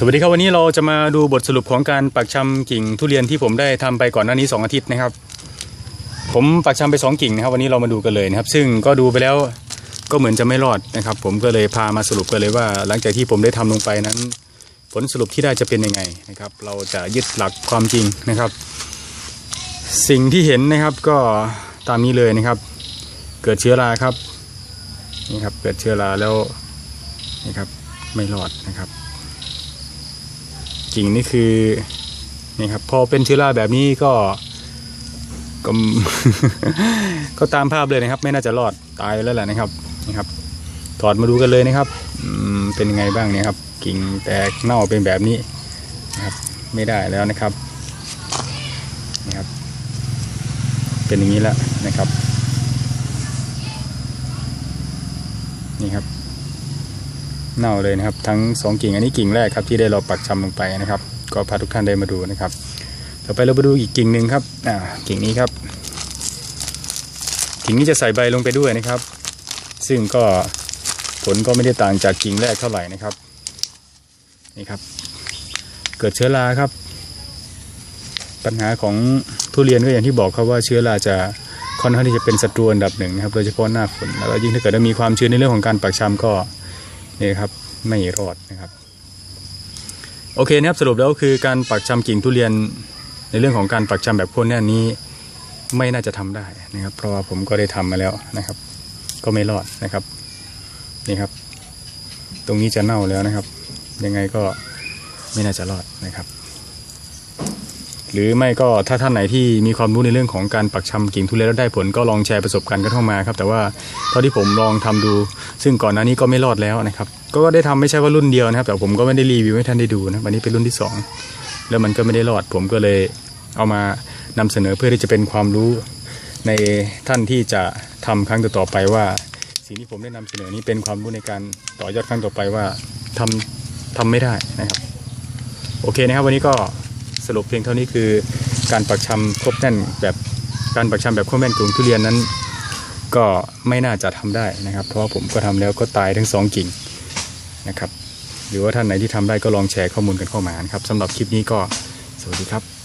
สวัสดีครับวันนี้เราจะมาดูบทสรุปของการปักชำกิ่งทุเรียนที่ผมได้ทำไปก่อนหน้านี้ 2 อาทิตย์นะครับ ผมปักชำไป 2 กิ่งนะครับ วันนี้เรามาดูกันเลยนะครับ ซึ่งก็ดูไปแล้วก็เหมือนจะไม่รอดนะครับ ผมก็เลยพามาสรุปกันเลยว่า หลังจากที่ผมได้ทำลงไปนั้น ผลสรุปที่ได้จะเป็นยังไงนะครับ เราจะยึดหลักความจริงนะครับ สิ่งที่เห็นนะครับก็ตามนี้เลยนะครับ เกิดเชื้อราครับนี่ครับเกิดเชื้อราแล้วนี่ครับไม่รอดนะครับ กิ่งนี่คือนี่ครับพอเป็นเชื้อราแบบนี้ก็ก็ก็ตามภาพเลยนะครับ ไม่น่าจะรอดตายแล้วแหละนะครับนี่ครับ ถอดมาดูกันเลยนะครับเป็นยังไงบ้างเนี่ยครับ กิ่งแตกเน่าเป็นแบบนี้นะครับ ไม่ได้แล้วนะครับนี่ครับ เป็นอย่างนี้แล้วนะครับ นี่ครับ เน่าเลยนะครับ ทั้งสองกิ่งอันนี้กิ่งแรกครับที่ได้เราปักชำลงไปนะครับ ก็พาทุกท่านได้มาดูนะครับ ต่อไปเราไปดูอีกกิ่งหนึ่งครับอ่ากิ่งนี้ครับ กิ่งนี้จะใส่ใบลงไปด้วยนะครับ ซึ่งก็ผลก็ไม่ได้ต่างจากกิ่งแรกเท่าไหร่นะครับนี่ครับ เกิดเชื้อราครับ ปัญหาของทุเรียนก็อย่างที่บอกครับว่าเชื้อราจะค่อนข้างที่จะเป็นศัตรูอันดับหนึ่งนะครับโดยเฉพาะหน้าฝนแล้วยิ่งถ้าเกิดมีความชื้นในเรื่องของการปักชำก็ นี่ครับไม่รอดนะครับ โอเคนะครับสรุปแล้วคือการปักชำกิ่งทุเรียนในเรื่องของการปักชำแบบคนแน่นนี้ไม่น่าจะทำได้นะครับ เพราะว่าผมก็ได้ทำมาแล้วนะครับ ก็ไม่รอดนะครับนี่ครับ ตรงนี้จะเน่าแล้วนะครับ ยังไงก็ไม่น่าจะรอดนะครับ หรือไม่ก็ถ้าท่านไหนที่มีความรู้ในเรื่องของการปักชำกิ่งทุเรียนแล้วได้ผลก็ลองแชร์ประสบการณ์กันเข้ามาครับ แต่ว่าเท่าที่ผมลองทำดู ซึ่งก่อนหน้านี้ก็ไม่รอดแล้วนะครับ ก็ได้ทำไม่ใช่ว่ารุ่นเดียวนะครับ แต่ผมก็ไม่ได้รีวิวให้ท่านได้ดูนะวันนี้เป็นรุ่นที่สองแล้วมันก็ไม่ได้รอด ผมก็เลยเอามานำเสนอเพื่อที่จะเป็นความรู้ในท่านที่จะทำครั้งต่อๆไปว่า สิ่งที่ผมได้นำเสนอนี้เป็นความรู้ในการต่อยอดครั้งต่อไปว่าทำทำไม่ได้นะครับ โอเคนะครับ วันนี้ก็ สรุปเพียงเท่านี้คือการปักชำครบแน่นแบบการปักชำแบบครบแน่นกลุ่มทุเรียนนั้น ก็ไม่น่าจะทำได้นะครับ เพราะผมก็ทำแล้วก็ตายทั้งสองกิ่งนะครับหรือว่าท่านไหนที่ทำได้ก็ลองแชร์ข้อมูลกันเข้ามานะครับสำหรับคลิปนี้ก็สวัสดีครับ